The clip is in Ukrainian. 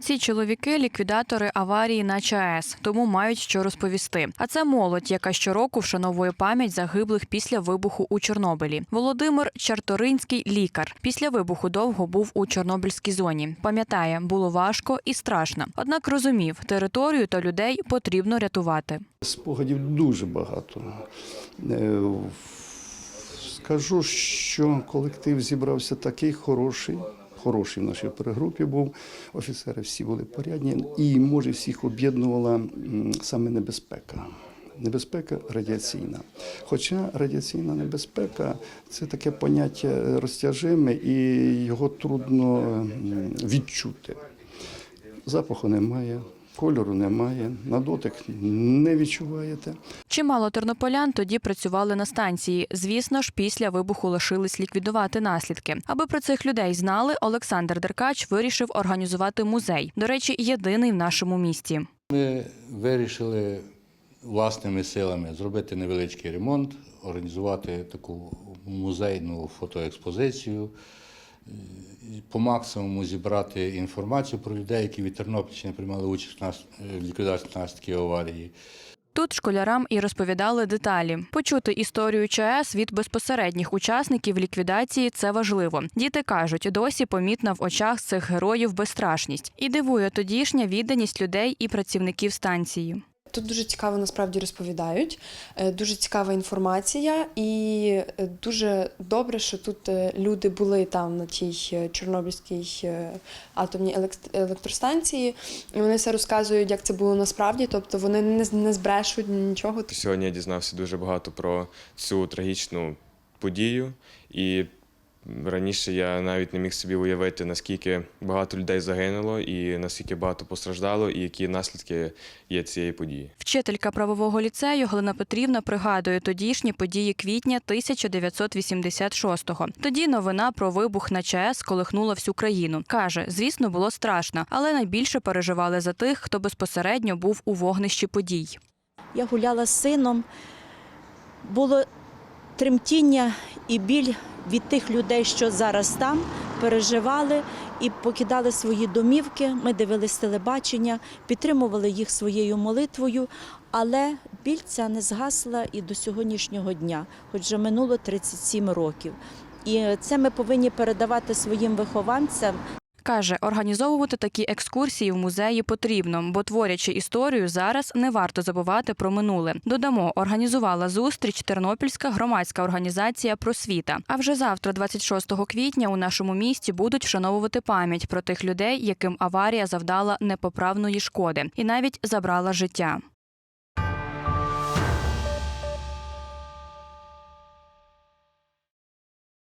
Ці чоловіки ліквідатори аварії на ЧАЕС, тому мають що розповісти. А це молодь, яка щороку вшановує пам'ять загиблих після вибуху у Чорнобилі. Володимир Чарторинський лікар. Після вибуху довго був у Чорнобильській зоні. Пам'ятає, було важко і страшно. Однак розумів, територію та людей потрібно рятувати. Спогадів дуже багато. Е, Скажу, що колектив зібрався такий хороший. Хороший в нашій перегрупі був. Офіцери всі були порядні, і може всіх об'єднувала саме небезпека. Небезпека радіаційна. Хоча радіаційна небезпека це таке поняття розтяжиме і його трудно відчути. Запаху немає, кольору немає, на дотик не відчуваєте. Чимало тернополян тоді працювали на станції. Звісно ж, після вибуху лишились ліквідувати наслідки. Аби про цих людей знали, Олександр Деркач вирішив організувати музей. До речі, єдиний в нашому місті. Ми вирішили власними силами зробити невеличкий ремонт, організувати таку музейну фотоекспозицію, по максимуму зібрати інформацію про людей, які від Тернопільщини приймали участь нас- в ліквідації наслідків аварії. Тут школярам і розповідали деталі. Почути історію ЧАЕС від безпосередніх учасників ліквідації це важливо. Діти кажуть, досі помітна в очах цих героїв безстрашність і дивує тодішня відданість людей і працівників станції. Тут дуже цікаво насправді розповідають, е, дуже цікава інформація, і е, дуже добре, що тут е, люди були там на тій Чорнобильській атомній елект- електростанції. І вони все розказують, як це було насправді. Тобто вони не збрешуть нічого. Сьогодні я дізнався дуже багато про цю трагічну подію, і раніше я навіть не міг собі уявити, наскільки багато людей загинуло, і наскільки багато постраждало, і які наслідки є цієї події. Вчителька правового ліцею Галина Петрівна пригадує тодішні події квітня 1986-го. Тоді новина про вибух на ЧАЕС колихнула всю країну. Каже, звісно, було страшно, але найбільше переживали за тих, хто безпосередньо був у вогнищі подій. Я гуляла з сином. Було тремтіння і біль від тих людей, що зараз там переживали і покидали свої домівки. Ми дивились телебачення, підтримували їх своєю молитвою, але біль ця не згасла і до сьогоднішнього дня, хоч вже минуло 37 років. І це ми повинні передавати своїм вихованцям, Каже, організовувати такі екскурсії в музеї потрібно, бо творячи історію, зараз не варто забувати про минуле. Додамо, організувала зустріч Тернопільська громадська організація Просвіта. А вже завтра, 26 квітня, у нашому місті будуть вшановувати пам'ять про тих людей, яким аварія завдала непоправної шкоди і навіть забрала життя.